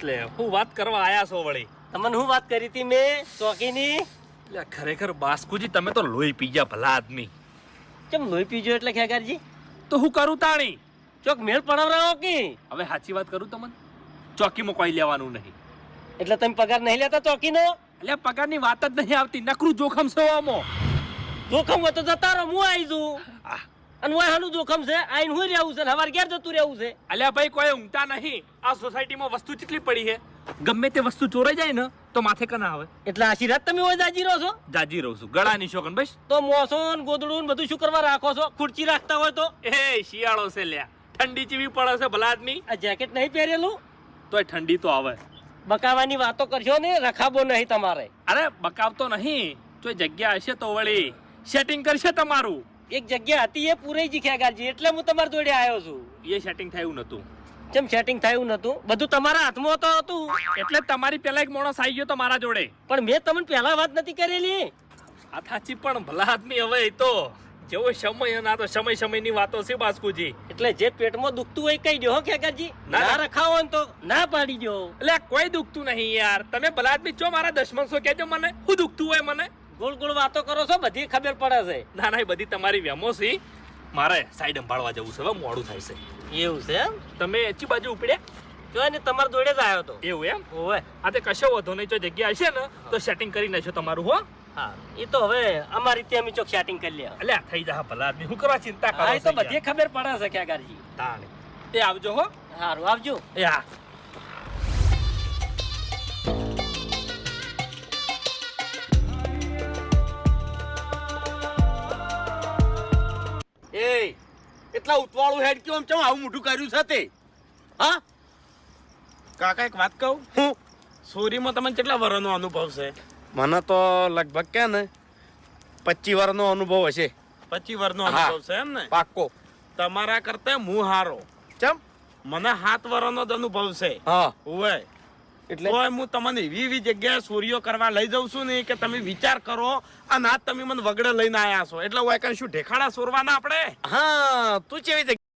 એટલે હું વાત કરવા આયા છો વળી. તમને હું વાત કરી હતી મેં? ચોકીની? એટલે ખરેખર બાસ્કુજી તમે તો લોહી પી ગયા ભલા આદમી. કેમ લોહી પીજો એટલે ખેગારજી? તો હું કરું તાણી? ચોક મેળ પડાવરાવો કે? હવે સાચી વાત કરું તમને? ચોકીમાં કોઈ લેવાનું નહીં. એટલે તમે પગાર નહીં લેતા ચોકીનો? એટલે પગારની વાત જ નહીં આવતી. નકરું જોખમ છે આમાં. જોખમ હોય તો જતા રહો હું આવી જઉં. અને હું હાનું જોખમ છે આઈન હું રહેવું છે હવાર ક્યારે જતું રહેવું છે. અલ્યા ભાઈ કોઈ ઊંઘતા નહીં. આ સોસાયટીમાં વસ્તુ કેટલી પડી છે? ગમે તે વસ્તુ ચોરાઈ જાય ને તો માથે કના આવે. એટલે આશીર્વાદ તમે હોય જાજી રહો છો? જાજી રહું છું. ગળા ગળાની શોખન ભાઈ તો મોસો ને ગોદડું બધું શું કરવા રાખો છો? ખુરચી રાખતા હોય તો? એ શિયાળો છે લ્યા. ઠંડી ચીવી પડે છે ભલા આદમી આ જેકેટ નહીં પહેરેલું? તોય ઠંડી તો આવે. બકાવાની વાતો કરશો ને રખાબો નહીં તમારે. અરે બકાવતો નહીં. જો જગ્યા હશે તો વળી. સેટિંગ કરશે તમારું. એક જગ્યા હતી એ પૂરી જી ખેગારજી એટલે હું તમારા જોડે આવ્યો છું. એ સેટિંગ થયું નતું કેમ સેટિંગ થયું નતું બધું તમારા હાથમાં તો હતું. એટલે તમારી પહેલા એક માણસ આવી ગયો તો મારા જોડે. પણ મેં તમને પહેલા વાત નથી કરેલી. આ થાચી પણ ભલા આદમી હવે એ તો. જેવો સમય ના તો સમયની વાતો છે બાસ્કુજી. એટલે જે પેટમાં દુખતું હોય કઈ દો કાજી ના. રખાવો તો ના પાડી દો એટલે કોઈ દુખતું નહીં યાર. તમે ભલા આદમી છો મારા દશમન છો કેજો મને. હું દુખતું હોય મને? ગોળ ગોળ વાતો કરો છો બધી ખબર પડે છે. ના ના એ બધી તમારી વેમો છે. મારે સાઈડ સંભાળવા જવું છે હવે મોડું થાય છે. એવું છે એમ? તમે એચી બાજુ ઉપડ્યા જો ને તમારા જોડે જ આવ્યો તો. એવું એમ? ઓવે. આ તે કશો વધો નહીં જો જગ્યા હશે ને તો સેટિંગ કરી નાખજો તમારું હો. હા એ તો હવે અમારી ત્યાં અમે ચોક સેટિંગ કરી લે અલ્યા થઈ જા ભલા આદમી હું કરવા ચિંતા કરો તો બધી ખબર પડે છે ખેગારજી તાણે. તે આવજો હો. સારું આવજો. એ હા. એટલા ઉતવાળું હેડ કેમ ચમ આવું મોઢું કર્યું છે તે? હા? કાકા એક વાત કહું? હું? સોરીમાં તમને કેટલા વર્ષનો અનુભવ છે? મને તો લગભગ કે ને પચીસ વર્ષનો અનુભવ હશે. પચીસ વર્ષનો. અનુભવ છે એમ ને? પાક્કો. તમારા કરતા હું હારો. ચમ? મને સાત વર્ષનો જ અનુભવ છે. હા. ઓવે એટલે હું તમને એવી એવી જગ્યાએ ચોરીઓ કરવા લઈ જાઉં છું ને કે તમે વિચાર કરો અને આજ તમે મને વગડે લઈને આયા છો. એટલે હું કઈ શું ઢેખાડા સોરવાના આપણે? હા તું કેવી જગ્યા